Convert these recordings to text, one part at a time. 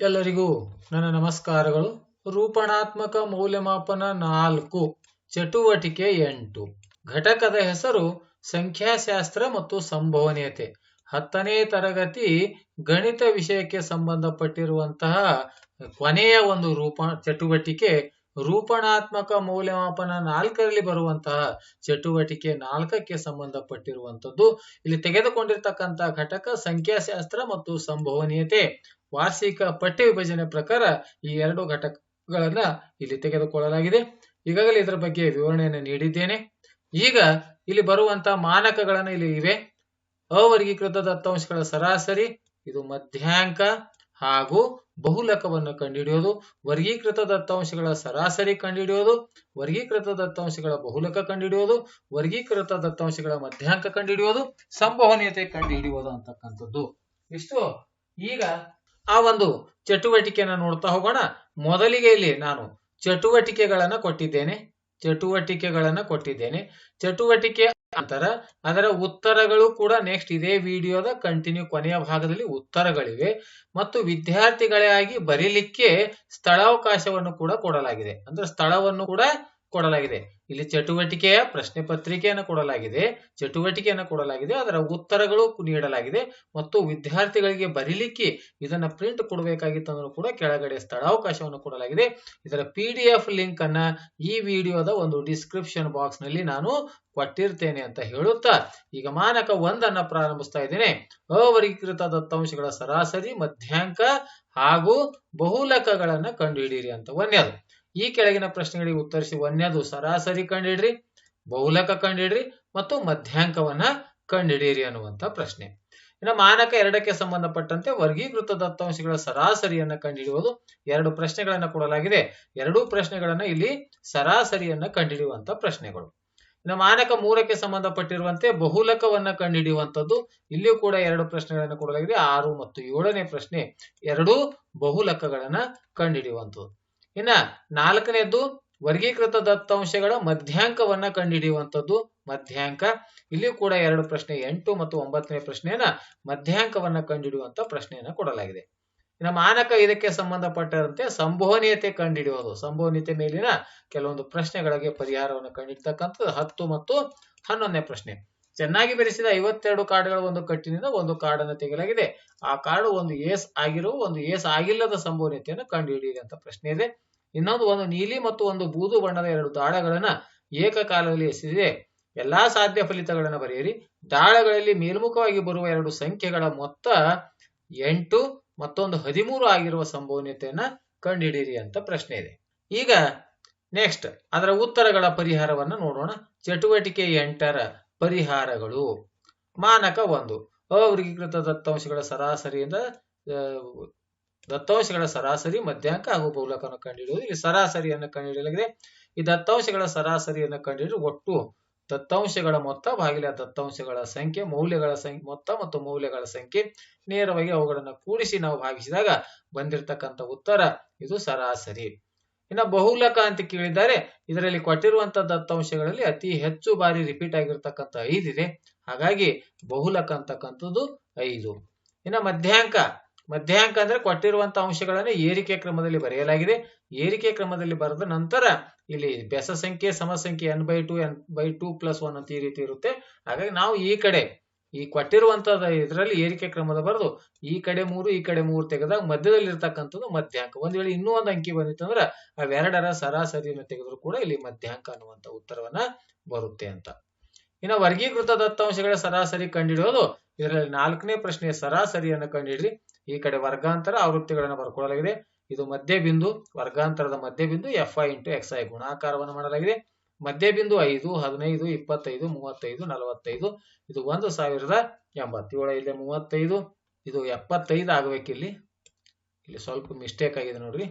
ಎಲ್ಲರಿಗೂ ನನ್ನ ನಮಸ್ಕಾರಗಳು. ರೂಪಣಾತ್ಮಕ ಮೌಲ್ಯಮಾಪನ ನಾಲ್ಕು, ಚಟುವಟಿಕೆ ಎಂಟು. ಘಟಕದ ಹೆಸರು ಸಂಖ್ಯಾಶಾಸ್ತ್ರ ಮತ್ತು ಸಂಭವನೀಯತೆ. ಹತ್ತನೇ ತರಗತಿ ಗಣಿತ ವಿಷಯಕ್ಕೆ ಸಂಬಂಧಪಟ್ಟಿರುವಂತಹ ಕೊನೆಯ ಒಂದು ರೂಪ, ಚಟುವಟಿಕೆ, ರೂಪಣಾತ್ಮಕ ಮೌಲ್ಯಮಾಪನ ನಾಲ್ಕರಲ್ಲಿ ಬರುವಂತಹ ಚಟುವಟಿಕೆ ನಾಲ್ಕಕ್ಕೆ ಸಂಬಂಧಪಟ್ಟಿರುವಂತದ್ದು ಇಲ್ಲಿ ತೆಗೆದುಕೊಂಡಿರ್ತಕ್ಕಂತಹ ಘಟಕ ಸಂಖ್ಯಾಶಾಸ್ತ್ರ ಮತ್ತು ಸಂಭವನೀಯತೆ. ವಾರ್ಷಿಕ ಪಠ್ಯ ವಿಭಜನೆ ಪ್ರಕಾರ ಈ ಎರಡು ಘಟಕಗಳನ್ನ ಇಲ್ಲಿ ತೆಗೆದುಕೊಳ್ಳಲಾಗಿದೆ. ಈಗಾಗಲೇ ಇದರ ಬಗ್ಗೆ ವಿವರಣೆಯನ್ನು ನೀಡಿದ್ದೇನೆ. ಈಗ ಇಲ್ಲಿ ಬರುವಂತಹ ಮಾನಕಗಳನ್ನು ಇಲ್ಲಿ ಇವೆ. ಅವರ್ಗೀಕೃತ ದತ್ತಾಂಶಗಳ ಸರಾಸರಿ, ಇದು ಮಧ್ಯಾಂಕ ಹಾಗೂ ಬಹುಲಕವನ್ನು ಕಂಡುಹಿಡಿಯೋದು. ವರ್ಗೀಕೃತ ದತ್ತಾಂಶಗಳ ಸರಾಸರಿ ಕಂಡುಹಿಡಿಯೋದು, ವರ್ಗೀಕೃತ ದತ್ತಾಂಶಗಳ ಬಹುಲಕ ಕಂಡುಹಿಡಿಯೋದು, ವರ್ಗೀಕೃತ ದತ್ತಾಂಶಗಳ ಮಧ್ಯಾಂಕ ಕಂಡುಹಿಡಿಯೋದು, ಸಂಭವನೀಯತೆ ಕಂಡುಹಿಡಿಯೋದು ಅಂತಕ್ಕಂಥದ್ದು. ಇಷ್ಟು. ಈಗ ಆ ಒಂದು ಚಟುವಟಿಕೆಯನ್ನು ನೋಡ್ತಾ ಹೋಗೋಣ. ಮೊದಲಿಗೆ ಇಲ್ಲಿ ನಾನು ಚಟುವಟಿಕೆಗಳನ್ನ ಕೊಟ್ಟಿದ್ದೇನೆ. ಚಟುವಟಿಕೆಗಳನ್ನ ಕೊಟ್ಟಿದ್ದೇನೆ. ಚಟುವಟಿಕೆ ನಂತರ ಅದರ ಉತ್ತರಗಳು ಕೂಡ ನೆಕ್ಸ್ಟ್ ಇದೇ ವಿಡಿಯೋದ ಕಂಟಿನ್ಯೂ ಕೊನೆಯ ಭಾಗದಲ್ಲಿ ಉತ್ತರಗಳಿವೆ. ಮತ್ತು ವಿದ್ಯಾರ್ಥಿಗಳಾಗಿ ಬರೀಲಿಕ್ಕೆ ಸ್ಥಳಾವಕಾಶವನ್ನು ಕೂಡ ಕೊಡಲಾಗಿದೆ. ಅಂದ್ರೆ ಸ್ಥಳವನ್ನು ಕೂಡ ಕೊಡಲಾಗಿದೆ. ಇಲ್ಲಿ ಚಟುವಟಿಕೆಯ ಪ್ರಶ್ನೆ ಪತ್ರಿಕೆಯನ್ನು ಕೊಡಲಾಗಿದೆ. ಚಟುವಟಿಕೆಯನ್ನು ಕೊಡಲಾಗಿದೆ. ಅದರ ಉತ್ತರಗಳು ನೀಡಲಾಗಿದೆ. ಮತ್ತು ವಿದ್ಯಾರ್ಥಿಗಳಿಗೆ ಬರೀಲಿಕ್ಕೆ ಇದನ್ನ ಪ್ರಿಂಟ್ ಕೊಡಬೇಕಾಗಿತ್ತು ಅಂದ್ರೂ ಕೂಡ ಕೆಳಗಡೆ ಸ್ಥಳಾವಕಾಶವನ್ನು ಕೊಡಲಾಗಿದೆ. ಇದರ ಪಿ ಡಿ ಎಫ್ ಲಿಂಕ್ ಅನ್ನ ಈ ವಿಡಿಯೋದ ಒಂದು ಡಿಸ್ಕ್ರಿಪ್ಷನ್ ಬಾಕ್ಸ್ನಲ್ಲಿ ನಾನು ಕೊಟ್ಟಿರ್ತೇನೆ ಅಂತ ಹೇಳುತ್ತಾ, ಈಗ ಮಾನಕ ಒಂದನ್ನ ಪ್ರಾರಂಭಿಸ್ತಾ ಇದ್ದೇನೆ. ಅವರ್ಗೀಕೃತ ದತ್ತಾಂಶಗಳ ಸರಾಸರಿ, ಮಧ್ಯಾಂಕ ಹಾಗೂ ಬಹುಲಕಗಳನ್ನ ಕಂಡುಹಿಡಿಯಿರಿ ಅಂತ ಒಂದೇದು ಈ ಕೆಳಗಿನ ಪ್ರಶ್ನೆಗಳಿಗೆ ಉತ್ತರಿಸಿ ಒಂದನೇದು ಸರಾಸರಿ ಕಂಡುಹಿಡ್ರಿ ಬಹುಲಕ ಕಂಡುಹಿಡ್ರಿ ಮತ್ತು ಮಧ್ಯಾಂಕವನ್ನ ಕಂಡುಹಿಡಿಯಿರಿ ಅನ್ನುವಂತ ಪ್ರಶ್ನೆ. ಇನ್ನು ಮಾನಕ ಎರಡಕ್ಕೆ ಸಂಬಂಧಪಟ್ಟಂತೆ ವರ್ಗೀಕೃತ ದತ್ತಾಂಶಗಳ ಸರಾಸರಿಯನ್ನ ಕಂಡುಹಿಡಿಯುವುದು ಎರಡು ಪ್ರಶ್ನೆಗಳನ್ನ ಕೊಡಲಾಗಿದೆ. ಎರಡೂ ಪ್ರಶ್ನೆಗಳನ್ನ ಇಲ್ಲಿ ಸರಾಸರಿಯನ್ನ ಕಂಡುಹಿಡಿಯುವಂತ ಪ್ರಶ್ನೆಗಳು. ಇನ್ನು ಮಾನಕ ಮೂರಕ್ಕೆ ಸಂಬಂಧಪಟ್ಟಿರುವಂತೆ ಬಹುಲಕವನ್ನ ಕಂಡುಹಿಡಿಯುವಂತದ್ದು ಇಲ್ಲಿಯೂ ಕೂಡ ಎರಡು ಪ್ರಶ್ನೆಗಳನ್ನ ಕೊಡಲಾಗಿದೆ. ಆರು ಮತ್ತು ಏಳನೇ ಪ್ರಶ್ನೆ ಎರಡೂ ಬಹುಲಕಗಳನ್ನ ಕಂಡುಹಿಡಿಯುವಂತದ್ದು ಇನ್ನ ನಾಲ್ಕನೇದ್ದು ವರ್ಗೀಕೃತ ದತ್ತಾಂಶಗಳ ಮಧ್ಯಾಂಕವನ್ನ ಕಂಡುಹಿಡಿಯುವಂತದ್ದು ಮಧ್ಯಾಂಕ. ಇಲ್ಲಿಯೂ ಕೂಡ ಎರಡು ಪ್ರಶ್ನೆ, ಎಂಟು ಮತ್ತು ಒಂಬತ್ತನೇ ಪ್ರಶ್ನೆಯನ್ನ ಮಧ್ಯಾಂಕವನ್ನ ಕಂಡುಹಿಡಿಯುವಂತ ಪ್ರಶ್ನೆಯನ್ನ ಕೊಡಲಾಗಿದೆ. ಇನ್ನು ಮಾನಕ ಇದಕ್ಕೆ ಸಂಬಂಧಪಟ್ಟಂತೆ ಸಂಭವನೀಯತೆ ಕಂಡುಹಿಡಿಯೋದು ಸಂಭವನೀಯತೆ ಮೇಲಿನ ಕೆಲವೊಂದು ಪ್ರಶ್ನೆಗಳಿಗೆ ಪರಿಹಾರವನ್ನು ಕಂಡುಹಿಡ್ತಕ್ಕಂಥದ್ದು ಹತ್ತು ಮತ್ತು ಹನ್ನೊಂದನೇ ಪ್ರಶ್ನೆ. ಚೆನ್ನಾಗಿ ಬೆರೆಸಿದ ಐವತ್ತೆರಡು ಕಾರ್ಡ್ಗಳ ಒಂದು ಕಟ್ಟಿನಿಂದ ಒಂದು ಕಾರ್ಡ್ ಅನ್ನು ತೆಗೆಯಲಾಗಿದೆ. ಆ ಕಾರ್ಡ್ ಒಂದು ಏಸ್ ಆಗಿರುವ ಒಂದು ಏಸ್ ಆಗಿಲ್ಲದ ಸಂಭವನೀಯತೆಯನ್ನು ಕಂಡುಹಿಡಿಯಿರಿ ಅಂತ ಪ್ರಶ್ನೆ ಇದೆ. ಇನ್ನೊಂದು ಒಂದು ನೀಲಿ ಮತ್ತು ಒಂದು ಬೂದು ಬಣ್ಣದ ಎರಡು ದಾಳಗಳನ್ನ ಏಕಕಾಲದಲ್ಲಿ ಎಸೆದಿದೆ ಎಲ್ಲಾ ಸಾಧ್ಯ ಫಲಿತಗಳನ್ನು ಬರೆಯಿರಿ. ದಾಳಗಳಲ್ಲಿ ಮೇಲ್ಮುಖವಾಗಿ ಬರುವ ಎರಡು ಸಂಖ್ಯೆಗಳ ಮೊತ್ತ ಎಂಟು ಮತ್ತೊಂದು ಹದಿಮೂರು ಆಗಿರುವ ಸಂಭವನೀಯತೆಯನ್ನ ಕಂಡುಹಿಡಿಯಿರಿ ಅಂತ ಪ್ರಶ್ನೆ ಇದೆ. ಈಗ ನೆಕ್ಸ್ಟ್ ಅದರ ಉತ್ತರಗಳ ಪರಿಹಾರವನ್ನು ನೋಡೋಣ. ಚಟುವಟಿಕೆ ಎಂಟರ ಪರಿಹಾರಗಳು. ಮಾನಕ ಒಂದು. ಅವರ್ಗೀಕೃತ ದತ್ತಾಂಶಗಳ ಸರಾಸರಿಯಿಂದ ದತ್ತಾಂಶಗಳ ಸರಾಸರಿ ಮಧ್ಯಾಂಕ ಹಾಗೂ ಬಹುಲಕವನ್ನು ಕಂಡುಹಿಡಿಯುವುದು. ಇಲ್ಲಿ ಸರಾಸರಿಯನ್ನು ಕಂಡುಹಿಡಿಯಲಾಗಿದೆ. ಈ ದತ್ತಾಂಶಗಳ ಸರಾಸರಿಯನ್ನು ಕಂಡುಹಿಡಿದು ಒಟ್ಟು ದತ್ತಾಂಶಗಳ ಮೊತ್ತ ಬಾಗಿಲ ದತ್ತಾಂಶಗಳ ಸಂಖ್ಯೆ, ಮೌಲ್ಯಗಳ ಸಂಖ್ಯೆ ಮೊತ್ತ ಮತ್ತು ಮೌಲ್ಯಗಳ ಸಂಖ್ಯೆ ನೇರವಾಗಿ ಅವುಗಳನ್ನು ಕೂಡಿಸಿ ನಾವು ಭಾಗಿಸಿದಾಗ ಬಂದಿರತಕ್ಕಂಥ ಉತ್ತರ ಇದು ಸರಾಸರಿ. ಇನ್ನು ಬಹುಲಕ ಅಂತ ಕೇಳಿದ್ದಾರೆ. ಇದರಲ್ಲಿ ಕೊಟ್ಟಿರುವಂತ ದತ್ತಾಂಶಗಳಲ್ಲಿ ಅತಿ ಹೆಚ್ಚು ಬಾರಿ ರಿಪೀಟ್ ಆಗಿರ್ತಕ್ಕಂಥ ಐದಿದೆ ಹಾಗಾಗಿ ಬಹುಲಕ ಅಂತಕ್ಕಂಥದ್ದು ಐದು. ಇನ್ನು ಮಧ್ಯಾಂಕ. ಮಧ್ಯಾಂಕ ಅಂದ್ರೆ ಕೊಟ್ಟಿರುವಂತ ಅಂಶಗಳನ್ನು ಏರಿಕೆ ಕ್ರಮದಲ್ಲಿ ಬರೆಯಲಾಗಿದೆ. ಏರಿಕೆ ಕ್ರಮದಲ್ಲಿ ಬರೆದ ನಂತರ ಇಲ್ಲಿ ಬೆಸ ಸಂಖ್ಯೆ, ಸಮ ಸಂಖ್ಯೆ N by two N by two plus one ಅಂತ ಈ ರೀತಿ ಇರುತ್ತೆ. ಹಾಗಾಗಿ ನಾವು ಈ ಕಡೆ ಈ ಕೊಟ್ಟಿರುವಂತದ ಇದರಲ್ಲಿ ಏರಿಕೆ ಕ್ರಮದ ಬರೆದು, ಈ ಕಡೆ ಮೂರು, ಈ ಕಡೆ ಮೂರು ತೆಗೆದಾಗ ಮಧ್ಯದಲ್ಲಿ ಇರ್ತಕ್ಕಂಥದ್ದು ಮಧ್ಯಾಂಕ. ಒಂದ್ ವೇಳೆ ಇನ್ನೂ ಒಂದು ಅಂಕಿ ಬಂದಿತ್ತಂದ್ರೆ ಅವೆರಡರ ಸರಾಸರಿಯನ್ನು ತೆಗೆದ್ರು ಕೂಡ ಇಲ್ಲಿ ಮಧ್ಯಾಂಕ ಅನ್ನುವಂತ ಉತ್ತರವನ್ನ ಬರುತ್ತೆ ಅಂತ. ಇನ್ನು ವರ್ಗೀಕೃತ ದತ್ತಾಂಶಗಳ ಸರಾಸರಿ ಕಂಡುಹಿಡಿಯೋದು, ಇದರಲ್ಲಿ ನಾಲ್ಕನೇ ಪ್ರಶ್ನೆಯ ಸರಾಸರಿಯನ್ನು ಕಂಡುಹಿಡಿ ಈ ಕಡೆ ವರ್ಗಾಂತರ ಆವೃತ್ತಿಗಳನ್ನು ಬರ್ಕೊಳ್ಳಲಾಗಿದೆ. ಇದು ಮಧ್ಯ ಬಿಂದು ವರ್ಗಾಂತರದ ಮಧ್ಯ ಬಿಂದು F I into X I ಗುಣಾಕಾರವನ್ನು ಮಾಡಲಾಗಿದೆ. ಮಧ್ಯ ಬಿಂದು ಐದು, ಹದಿನೈದು, ಇಪ್ಪತ್ತೈದು, ಮೂವತ್ತೈದು, ನಲವತ್ತೈದು. ಇದು ಒಂದು ಸಾವಿರದ ಎಂಬತ್ತೇಳು ಇಲ್ಲಿ ಮೂವತ್ತೈದು, ಇದು ಎಪ್ಪತ್ತೈದು ಆಗ್ಬೇಕು ಇಲ್ಲಿ. ಇಲ್ಲಿ ಸ್ವಲ್ಪ ಮಿಸ್ಟೇಕ್ ಆಗಿದೆ ನೋಡ್ರಿ.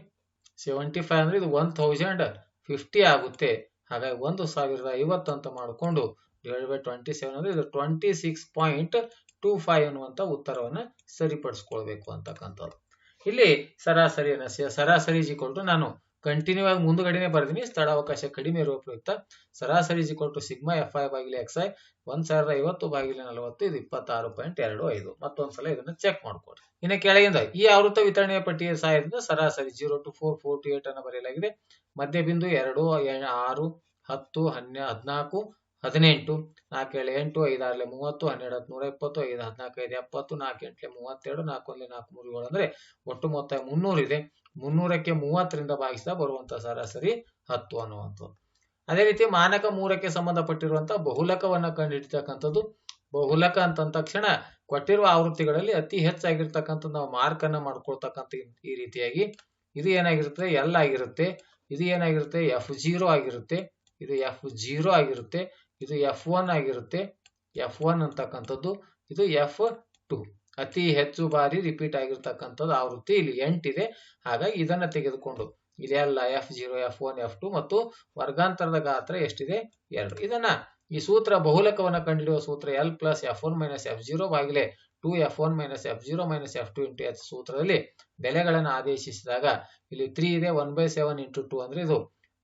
ಸೆವೆಂಟಿ ಫೈವ್ ಅಂದ್ರೆ ಇದು ಒನ್ ಥೌಸಂಡ್ ಫಿಫ್ಟಿ ಆಗುತ್ತೆ. ಹಾಗಾಗಿ ಒಂದು ಸಾವಿರದ ಐವತ್ತು ಅಂತ ಮಾಡಿಕೊಂಡು ಡಿವೈಡ್ ಬೈ ಟ್ವೆಂಟಿ ಸೆವೆನ್ ಅಂದ್ರೆ ಇದು twenty six point two five ಅನ್ನುವಂತ ಉತ್ತರವನ್ನು ಸರಿಪಡಿಸ್ಕೊಳ್ಬೇಕು ಅಂತಕ್ಕಂಥದ್ದು. ಇಲ್ಲಿ ಸರಾಸರಿಯನ್ನು ಸರಾಸರಿ ಜಿಕೊಂಡು ನಾನು ಕಂಟಿನ್ಯೂ ಆಗಿ ಮುಂದುಗಡೆನೆ ಬರ್ತೀನಿ ಸ್ಥಳಾವಕಾಶ ಕಡಿಮೆ ಇರುವ ಪ್ರಯುಕ್ತ ಸರಾಸರಿ ಟು ಸಿಗ್ಮಾ ಎಫ್ ಐ ಬಾಗಿಲೆ ಎಕ್ಸ್ ಐ ಒಂದ್ ಸಾವಿರದ ಐವತ್ತು ಬಾಗಿಲೆ ನಲವತ್ತು ಇದು ಇಪ್ಪತ್ತಾರು ಪಾಯಿಂಟ್ ಎರಡು ಐದು. ಮತ್ತೊಂದ್ಸಲ ಇದನ್ನ ಚೆಕ್ ಮಾಡ್ಕೊಡ್ರಿ ಇನ್ನು ಕೆಳಗಿಂದ ಈ ಆವೃತ್ತ ವಿತರಣೆಯ ಪಟ್ಟಿಯ ಸಹಾಯದಿಂದ ಸರಾಸರಿ zero two four four two eight ಅನ್ನು ಬರೆಯಲಾಗಿದೆ. ಮಧ್ಯಬಿಂದು ಎರಡು ಆರು, ಹತ್ತು, ಹನ್ನೆ, ಹದಿನಾಲ್ಕು ಹದಿನೆಂಟು, ನಾಲ್ಕು ಏಳು ಎಂಟು ಐದಾರಲೆ ಮೂವತ್ತು, ಹನ್ನೆರಡು ಹತ್ತು ನೂರ ಇಪ್ಪತ್ತು ಐದು ಹದಿನಾಲ್ಕೈದು ಎಪ್ಪತ್ತು, ನಾಲ್ಕು ಎಂಟಲೆ ಮೂವತ್ತೆರಡು, ನಾಲ್ಕು ಒಂದ್ಲೆ ನಾಲ್ಕು ಮೂರು ಏಳು ಅಂದ್ರೆ ಒಟ್ಟು ಮೊತ್ತ ಮುನ್ನೂರು ಇದೆ. ಮುನ್ನೂರಕ್ಕೆ ಮೂವತ್ತರಿಂದ ಭಾಗಿಸಿದ ಬರುವಂತ ಸರಾಸರಿ ಹತ್ತು ಅನ್ನುವಂಥದ್ದು. ಅದೇ ರೀತಿ ಮಾನಕ ಮೂರಕ್ಕೆ ಸಂಬಂಧಪಟ್ಟಿರುವಂತಹ ಬಹುಲಕವನ್ನ ಕಂಡುಹಿಡಿತಕ್ಕಂಥದ್ದು ಬಹುಲಕ ಅಂತ ತಕ್ಷಣ ಕೊಟ್ಟಿರುವ ಆವೃತ್ತಿಗಳಲ್ಲಿ ಅತಿ ಹೆಚ್ಚಾಗಿರ್ತಕ್ಕಂಥ ನಾವು ಮಾರ್ಕ್ ಅನ್ನ ಮಾಡ್ಕೊಳ್ತಕ್ಕಂಥ ಈ ರೀತಿಯಾಗಿ. ಇದು ಏನಾಗಿರುತ್ತೆ? ಎಲ್ ಆಗಿರುತ್ತೆ. ಇದು ಏನಾಗಿರುತ್ತೆ? ಎಫ್ ಜೀರೋ ಆಗಿರುತ್ತೆ. ಇದು ಎಫ್ ಜೀರೋ ಆಗಿರುತ್ತೆ. ಇದು ಎಫ್ ಒನ್ ಆಗಿರುತ್ತೆ. ಎಫ್ ಒನ್ ಅಂತಕ್ಕಂಥದ್ದು, ಇದು ಎಫ್ ಟು ಅತಿ ಹೆಚ್ಚು ಬಾರಿ ರಿಪೀಟ್ ಆಗಿರ್ತಕ್ಕಂಥದ್ದು ಆವೃತ್ತಿ ಇಲ್ಲಿ ಎಂಟಿದೆ ಹಾಗಾಗಿ ಇದನ್ನ ತೆಗೆದುಕೊಂಡು ಇದೆಲ್ಲ F zero F one F two ಮತ್ತು ವರ್ಗಾಂತರದ ಗಾತ್ರ ಎಷ್ಟಿದೆ? ಎರಡು. ಇದನ್ನ ಈ ಸೂತ್ರ ಬಹುಲಕವನ್ನು ಕಂಡುಹಿಡಿಯುವ ಸೂತ್ರ L plus F one minus F zero ಬಾಗಿಲೆ two F one minus F zero minus F two into H ಸೂತ್ರದಲ್ಲಿ ಬೆಲೆಗಳನ್ನು ಆದೇಶಿಸಿದಾಗ ಇಲ್ಲಿ ತ್ರೀ ಇದೆ one by seven into two ಅಂದ್ರೆ ಇದು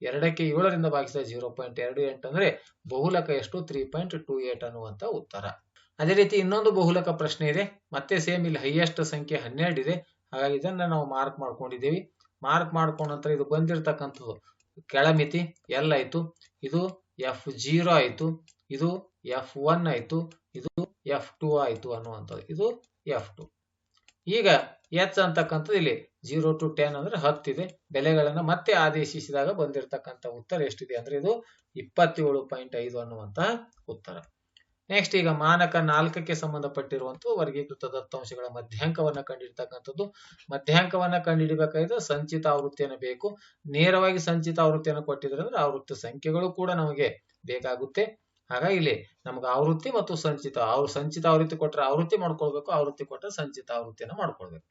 ಎರಡಕ್ಕೆ ಏಳರಿಂದ ಭಾಗಿಸಿದ ಜೀರೋ ಪಾಯಿಂಟ್ ಎರಡು ಎಂಟು ಅಂದ್ರೆ ಬಹುಲಕ ಎಷ್ಟು? ತ್ರೀ ಪಾಯಿಂಟ್ ಟೂ ಏಟ್ ಅನ್ನುವಂತ ಉತ್ತರ. ಅದೇ ರೀತಿ ಇನ್ನೊಂದು ಬಹುಲಕ ಪ್ರಶ್ನೆ ಇದೆ. ಮತ್ತೆ ಸೇಮ್ ಇಲ್ಲಿ ಹೈಯೆಸ್ಟ್ ಸಂಖ್ಯೆ ಹನ್ನೆರಡು ಇದೆ. ಹಾಗಾಗಿ ಇದನ್ನ ನಾವು ಮಾರ್ಕ್ ಮಾಡ್ಕೊಂಡಿದ್ದೀವಿ. ಮಾರ್ಕ್ ಮಾಡ್ಕೊಂಡ ನಂತರ ಇದು ಬಂದಿರತಕ್ಕಂಥದ್ದು ಕೆಳಮಿತಿ. ಎಲ್ ಆಯಿತು. ಇದು ಎಫ್ ಜೀರೋ ಆಯಿತು. ಇದು ಎಫ್ ಒನ್ ಆಯಿತು. ಇದು ಎಫ್ ಟು ಆಯಿತು ಅನ್ನುವಂಥದ್ದು. ಇದು ಎಫ್ ಟು ಈಗ ಎಚ್ ಅಂತಕ್ಕಂಥದ್ದು ಇಲ್ಲಿ ಜೀರೋ ಟು ಟೆನ್ ಅಂದ್ರೆ ಹತ್ತಿದೆ ಬೆಲೆಗಳನ್ನ ಮತ್ತೆ ಆದೇಶಿಸಿದಾಗ ಬಂದಿರತಕ್ಕಂಥ ಉತ್ತರ ಎಷ್ಟಿದೆ ಅಂದ್ರೆ ಇದು ಇಪ್ಪತ್ತೇಳು ಪಾಯಿಂಟ್ ಐದು ಅನ್ನುವಂತಹ ಉತ್ತರ. ನೆಕ್ಸ್ಟ್ ಈಗ ಮಾನಕ ನಾಲ್ಕಕ್ಕೆ ಸಂಬಂಧಪಟ್ಟಿರುವಂತಹ ವರ್ಗೀಕೃತ ದತ್ತಾಂಶಗಳ ಮಧ್ಯಾಂಕವನ್ನ ಕಂಡಿಡ್ತಕ್ಕಂಥದ್ದು ಮಧ್ಯಾಂಕವನ್ನ ಕಂಡುಹಿಡಿಬೇಕಾದ್ರೆ ಸಂಚಿತ ಆವೃತ್ತಿಯನ್ನು ಬೇಕು. ನೇರವಾಗಿ ಸಂಚಿತ ಆವೃತ್ತಿಯನ್ನು ಕೊಟ್ಟಿದ್ರೆ ಅಂದ್ರೆ ಆವೃತ್ತಿ ಸಂಖ್ಯೆಗಳು ಕೂಡ ನಮಗೆ ಬೇಕಾಗುತ್ತೆ. ಹಾಗಾಗಿ ಇಲ್ಲಿ ನಮ್ಗೆ ಆವೃತ್ತಿ ಮತ್ತು ಸಂಚಿತ. ಅವ್ರು ಸಂಚಿತ ಆವೃತ್ತಿ ಕೊಟ್ಟರೆ ಆವೃತ್ತಿ ಮಾಡ್ಕೊಳ್ಬೇಕು, ಆವೃತ್ತಿ ಕೊಟ್ಟರೆ ಸಂಚಿತ ಆವೃತ್ತಿಯನ್ನು ಮಾಡ್ಕೊಳ್ಬೇಕು.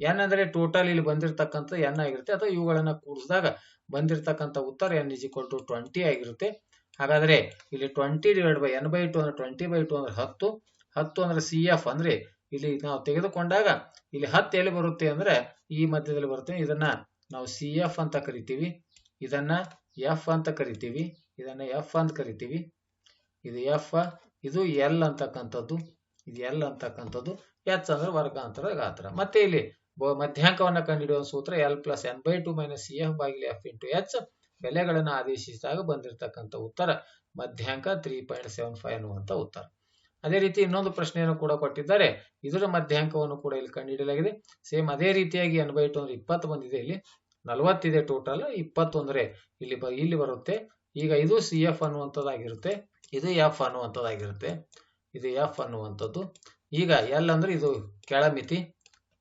ಎನ್ ಅಂದ್ರೆ ಟೋಟಲ್ ಇಲ್ಲಿ ಬಂದಿರತಕ್ಕಂಥ ಎನ್ ಆಗಿರುತ್ತೆ. ಅಥವಾ ಇವುಗಳನ್ನ ಕೂಡಿಸಿದಾಗ ಬಂದಿರತಕ್ಕಂಥ ಉತ್ತರ N is equal to twenty ಆಗಿರುತ್ತೆ. ಹಾಗಾದ್ರೆ ಇಲ್ಲಿ twenty divide by N by two ಅಂದ್ರೆ ಟ್ವೆಂಟಿ ಬೈ ಟು ಅಂದ್ರೆ ಹತ್ತು. ಹತ್ತು ಅಂದ್ರೆ ಸಿ ಎಫ್ ಅಂದ್ರೆ ಇಲ್ಲಿ ನಾವು ತೆಗೆದುಕೊಂಡಾಗ ಇಲ್ಲಿ ಹತ್ತು ಎಲ್ಲಿ ಬರುತ್ತೆ ಅಂದ್ರೆ ಈ ಮಧ್ಯದಲ್ಲಿ ಬರುತ್ತೆ. ಇದನ್ನ ನಾವು ಸಿ ಎಫ್ ಅಂತ ಕರಿತೀವಿ. ಇದನ್ನ ಎಫ್ ಅಂತ ಕರಿತೀವಿ. ಇದನ್ನ ಎಫ್ ಅಂತ ಕರಿತೀವಿ. ಇದು ಎಫ್ ಇದು ಎಲ್ ಅಂತಕ್ಕಂಥದ್ದು. ಇದು ಎಲ್ ಅಂತಕ್ಕಂಥದ್ದು. ಎಚ್ ಅಂದ್ರೆ ವರ್ಗಾಂತರ ಗಾತ್ರ. ಮತ್ತೆ ಇಲ್ಲಿ ಮಧ್ಯಾಂಕವನ್ನ ಕಂಡುಹಿಡಿಯುವ ಸೂತ್ರ L plus N by two minus C F ಬಾಗಿಲೆ F into H ಬೆಲೆಗಳನ್ನು ಆದೇಶಿಸಿದಾಗ ಬಂದಿರತಕ್ಕಂಥ ಉತ್ತರ. ಮಧ್ಯಾಂಕ ತ್ರೀ ಪಾಯಿಂಟ್ ಸೆವೆನ್ ಫೈವ್ ಅನ್ನುವಂಥ ಉತ್ತರ. ಅದೇ ರೀತಿ ಇನ್ನೊಂದು ಪ್ರಶ್ನೆಯನ್ನು ಕೂಡ ಕೊಟ್ಟಿದ್ದಾರೆ. ಇದರ ಮಧ್ಯಾಂಕವನ್ನು ಕೂಡ ಇಲ್ಲಿ ಕಂಡುಹಿಡಿಯಲಾಗಿದೆ. ಸೇಮ್ ಅದೇ ರೀತಿಯಾಗಿ ಎನ್ ಬೈ ಟು ಅಂದ್ರೆ ಇಪ್ಪತ್ತು ಬಂದಿದೆ ಇಲ್ಲಿ. ನಲವತ್ತಿದೆ ಟೋಟಲ್ ಇಪ್ಪತ್ತೊಂದರೆ ಇಲ್ಲಿ ಬ ಇಲ್ಲಿ ಬರುತ್ತೆ. ಈಗ ಇದು ಸಿ ಎಫ್ ಅನ್ನುವಂಥದ್ದಾಗಿರುತ್ತೆ. ಇದು ಎಫ್ ಅನ್ನುವಂಥದ್ದಾಗಿರುತ್ತೆ. ಇದು ಎಫ್ ಅನ್ನುವಂಥದ್ದು. ಈಗ ಎಲ್ ಅಂದ್ರೆ ಇದು ಕೆಳಮಿತಿ.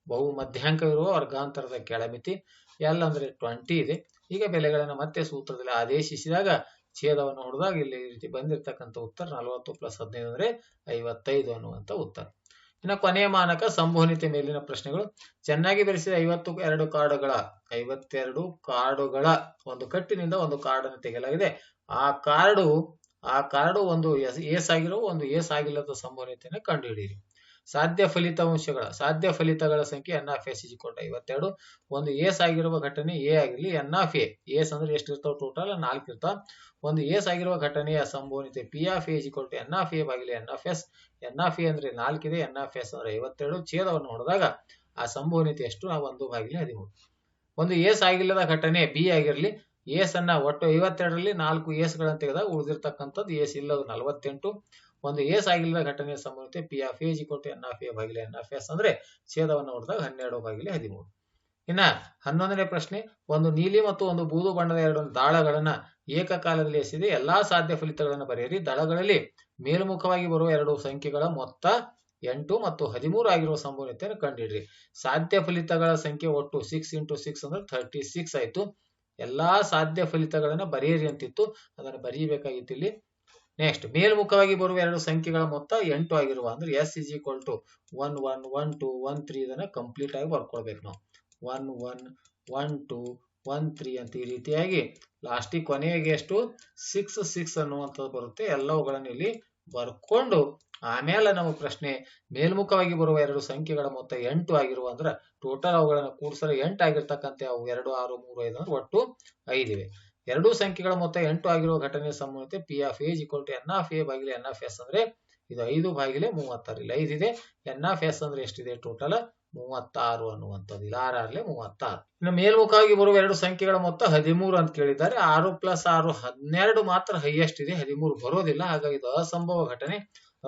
ಬಹು ಮಧ್ಯಾಂಕವಿರುವ ವರ್ಗಾಂತರದ ಕೆಳಮಿತಿ ಎಲ್ ಅಂದ್ರೆ ಟ್ವೆಂಟಿ ಇದೆ. ಈಗ ಬೆಲೆಗಳನ್ನು ಮತ್ತೆ ಸೂತ್ರದಲ್ಲಿ ಆದೇಶಿಸಿದಾಗ ಛೇದವನ್ನು ಹೊಡೆದಾಗ ಇಲ್ಲಿ ರೀತಿ ಬಂದಿರತಕ್ಕಂಥ ಉತ್ತರ ನಲವತ್ತು ಪ್ಲಸ್ ಹದಿನೈದು ಅಂದ್ರೆ ಐವತ್ತೈದು ಅನ್ನುವಂಥ ಉತ್ತರ. ಇನ್ನು ಕೊನೆಯ ಮಾನಕ ಸಂಭವನೀಯತೆ ಮೇಲಿನ ಪ್ರಶ್ನೆಗಳು. ಚೆನ್ನಾಗಿ ಬೆರೆಸಿದ ಐವತ್ತು ಎರಡು ಕಾರ್ಡುಗಳ ಐವತ್ತೆರಡು ಕಾರ್ಡುಗಳ ಒಂದು ಕಟ್ಟಿನಿಂದ ಒಂದು ಕಾರ್ಡನ್ನು ತೆಗೆಯಲಾಗಿದೆ. ಆ ಕಾರ್ಡು ಆ ಕಾರ್ಡು ಒಂದು ಎಸ್- ಏಸ್ ಆಗಿರೋ ಒಂದು ಏಸ್ ಆಗಿಲ್ಲದ ಸಂಭವನೀಯತೆಯನ್ನು ಕಂಡುಹಿಡಿಯಿರಿ. ಸಾಧ್ಯ ಫಲಿತಾಂಶಗಳ, ಸಾಧ್ಯ ಫಲಿತಗಳ ಸಂಖ್ಯೆ ಎನ್ ಆಫ್ ಎಸ್ ಇಜಿಕೊಂಡ ಐವತ್ತೆರಡು. ಒಂದು ಏಸ್ ಆಗಿರುವ ಘಟನೆ ಎ ಆಗಿರಲಿ ಎನ್ ಆಫ್ ಎ ಏಸ್ ಅಂದ್ರೆ ಎಷ್ಟು ಇರ್ತಾವ ಟೋಟಲ್ ನಾಲ್ಕು ಇರ್ತಾವ. ಒಂದು ಏಸ್ ಆಗಿರುವ ಘಟನೆಯ ಸಂಭವನೀಯತೆ ಪಿ ಆಫ್ ಎ ಇಜಿಕೊಟ್ಟು N of A ಬಾಗಿಲಿ N of S N of A ಅಂದ್ರೆ ನಾಲ್ಕಿದೆ ಎನ್ ಆಫ್ ಎಸ್ ಅಂದ್ರೆ ಐವತ್ತೆರಡು. ಛೇದವನ್ನು ನೋಡಿದಾಗ ಆ ಸಂಭವನೀಯತೆ ಎಷ್ಟು? ನಾವು ಒಂದು ಬಾಗಿಲಿ ಹದಿಮೂರು. ಒಂದು ಏಸ್ ಆಗಿಲ್ಲದ ಘಟನೆ ಬಿ ಆಗಿರಲಿ ಎಸ್ ಅನ್ನ ಒಟ್ಟು ಐವತ್ತೆರಡರಲ್ಲಿ ನಾಲ್ಕು ಏಸ್ಗಳನ್ನು ತೆಗೆದಾಗ ಉಳಿದಿರ್ತಕ್ಕಂಥದ್ದು ಏಸ್ ಇಲ್ಲದ ನಲವತ್ತೆಂಟು. ಒಂದು ಎಸ್ ಆಗಿಲ್ಲದ ಘಟನೆ ಸಂಬಂಧಿತ ಪಿ ಆಫ್ ಎ ಕೊಟ್ಟು ಎನ್ ಆಫ್ ಎ ಬಾಗಿಲೆ ಎನ್ ಆಫ್ ಎಸ್ ಅಂದ್ರೆ ಛೇದವನ್ನು ನೋಡಿದಾಗ ಹನ್ನೆರಡು ಬಾಗಿಲೆ ಹದಿಮೂರು. ಇನ್ನ ಹನ್ನೊಂದನೇ ಪ್ರಶ್ನೆ, ಒಂದು ನೀಲಿ ಮತ್ತು ಒಂದು ಬೂದು ಬಣ್ಣದ ಎರಡು ದಾಳಗಳನ್ನ ಏಕಕಾಲದಲ್ಲಿ ಎಸೆದೆ ಎಲ್ಲಾ ಸಾಧ್ಯ ಫಲಿತಗಳನ್ನು ಬರೆಯಿರಿ ದಳಗಳಲ್ಲಿ ಮೇಲ್ಮುಖವಾಗಿ ಬರುವ ಎರಡು ಸಂಖ್ಯೆಗಳ ಮೊತ್ತ ಎಂಟು ಮತ್ತು ಹದಿಮೂರು ಆಗಿರುವ ಸಂಭವನೀಯತೆಯನ್ನು ಕಂಡಿಡ್ರಿ ಸಾಧ್ಯ ಫಲಿತಗಳ ಸಂಖ್ಯೆ ಒಟ್ಟು ಸಿಕ್ಸ್ ಇಂಟು ಸಿಕ್ಸ್ ಅಂದ್ರೆ ಥರ್ಟಿ ಸಿಕ್ಸ್ ಆಯ್ತು. ಎಲ್ಲಾ ಸಾಧ್ಯ ಫಲಿತಗಳನ್ನ ಬರೆಯಿರಿ ಅಂತಿತ್ತು. ಅದನ್ನು ಬರೀಬೇಕಾಗಿತ್ತು ಇಲ್ಲಿ. ನೆಕ್ಸ್ಟ್ ಮೇಲ್ಮುಖವಾಗಿ ಬರುವ ಎರಡು ಸಂಖ್ಯೆಗಳ ಮೊತ್ತ ಎಂಟು ಆಗಿರುವ, ಅಂದ್ರೆ S is equal to one one one two one three ಇದನ್ನ ಕಂಪ್ಲೀಟ್ ಆಗಿ ಬರ್ಕೊಳ್ಬೇಕು ನಾವು. One one one two one three ಅಂತ ಈ ರೀತಿಯಾಗಿ ಲಾಸ್ಟಿಗೆ ಕೊನೆಗೆ ಎಷ್ಟು? ಸಿಕ್ಸ್ ಸಿಕ್ಸ್ ಅನ್ನುವಂಥದ್ದು ಬರುತ್ತೆ. ಎಲ್ಲವುಗಳನ್ನು ಇಲ್ಲಿ ಬರ್ಕೊಂಡು ಆಮೇಲೆ ನಾವು ಪ್ರಶ್ನೆ, ಮೇಲ್ಮುಖವಾಗಿ ಬರುವ ಎರಡು ಸಂಖ್ಯೆಗಳ ಮೊತ್ತ ಎಂಟು ಆಗಿರುವ, ಅಂದ್ರೆ ಟೋಟಲ್ ಅವುಗಳನ್ನು ಕೂಡಿಸಿದ್ರೆ ಎಂಟು ಆಗಿರ್ತಕ್ಕಂಥ ಅವು ಎರಡು, ಆರು, ಮೂರು, ಐದು, ಅಂದ್ರೆ ಒಟ್ಟು ಐದಿವೆ. ಎರಡೂ ಸಂಖ್ಯೆಗಳ ಮೊತ್ತ ಎಂಟು ಆಗಿರುವ ಘಟನೆ ಸಂಬಂಧಿತ P of A equal to N of A ಬಾಗಿಲೆ N of S ಅಂದ್ರೆ ಇದು ಐದು ಬಾಗಿಲೆ ಮೂವತ್ತಾರು. ಇಲ್ಲ ಐದಿದೆ ಎನ್ ಆಫ್ ಎಸ್ ಅಂದ್ರೆ ಎಷ್ಟಿದೆ? ಟೋಟಲ್ ಮೂವತ್ತಾರು ಅನ್ನುವಂಥದ್ದು. ಇಲ್ಲ ಆರ್ ಆರ್ಲೆ ಮೂವತ್ತಾರು. ಇನ್ನು ಮೇಲ್ಮುಖವಾಗಿ ಬರುವ ಎರಡು ಸಂಖ್ಯೆಗಳ ಮೊತ್ತ ಹದಿಮೂರು ಅಂತ ಕೇಳಿದ್ದಾರೆ. ಆರು ಪ್ಲಸ್ ಆರು ಹನ್ನೆರಡು ಮಾತ್ರ ಹೈಯೆಸ್ಟ್ ಇದೆ. ಹದಿಮೂರು ಬರೋದಿಲ್ಲ. ಹಾಗಾಗಿ ಇದು ಅಸಂಭವ ಘಟನೆ.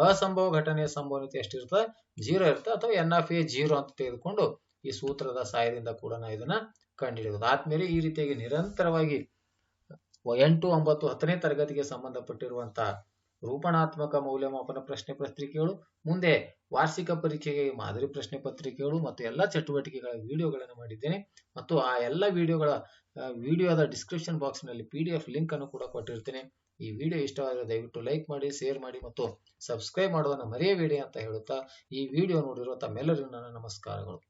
ಅಸಂಭವ ಘಟನೆಯ ಸಂಭವನೀಯತೆ ಎಷ್ಟಿರ್ತದೆ? ಜೀರೋ ಇರ್ತದೆ. ಅಥವಾ ಎನ್ ಆಫ್ ಎ ಜೀರೋ ಅಂತ ತೆಗೆದುಕೊಂಡು ಈ ಸೂತ್ರದ ಸಹಾಯದಿಂದ ಕೂಡ ನಾವು ಇದನ್ನ ಕಂಡುಹಿಡಿಯಬಹುದು. ಆದ್ಮೇಲೆ ಈ ರೀತಿಯಾಗಿ ನಿರಂತರವಾಗಿ ಎಂಟು ಒಂಬತ್ತು ಹತ್ತನೇ ತರಗತಿಗೆ ಸಂಬಂಧಪಟ್ಟಿರುವಂತಹ ರೂಪಣಾತ್ಮಕ ಮೌಲ್ಯಮಾಪನ ಪ್ರಶ್ನೆ ಪತ್ರಿಕೆಗಳು, ಮುಂದೆ ವಾರ್ಷಿಕ ಪರೀಕ್ಷೆಗೆ ಮಾದರಿ ಪ್ರಶ್ನೆ ಪತ್ರಿಕೆಗಳು ಮತ್ತು ಎಲ್ಲ ಚಟುವಟಿಕೆಗಳ ವಿಡಿಯೋಗಳನ್ನು ಮಾಡಿದ್ದೇನೆ. ಮತ್ತು ಆ ಎಲ್ಲ ವಿಡಿಯೋಗಳ ವಿಡಿಯೋದ ಡಿಸ್ಕ್ರಿಪ್ಷನ್ ಬಾಕ್ಸ್ನಲ್ಲಿ ಪಿ ಡಿ ಎಫ್ ಲಿಂಕ್ ಅನ್ನು ಕೂಡ ಕೊಟ್ಟಿರ್ತೇನೆ. ಈ ವಿಡಿಯೋ ಇಷ್ಟವಾದರೆ ದಯವಿಟ್ಟು ಲೈಕ್ ಮಾಡಿ ಶೇರ್ ಮಾಡಿ ಮತ್ತು ಸಬ್ಸ್ಕ್ರೈಬ್ ಮಾಡುವುದನ್ನು ಮರೆಯಬೇಡಿ ಅಂತ ಹೇಳುತ್ತಾ ಈ ವಿಡಿಯೋ ನೋಡಿರುವ ತಮ್ಮೆಲ್ಲರಿಗೂ ನನ್ನ ನಮಸ್ಕಾರಗಳು.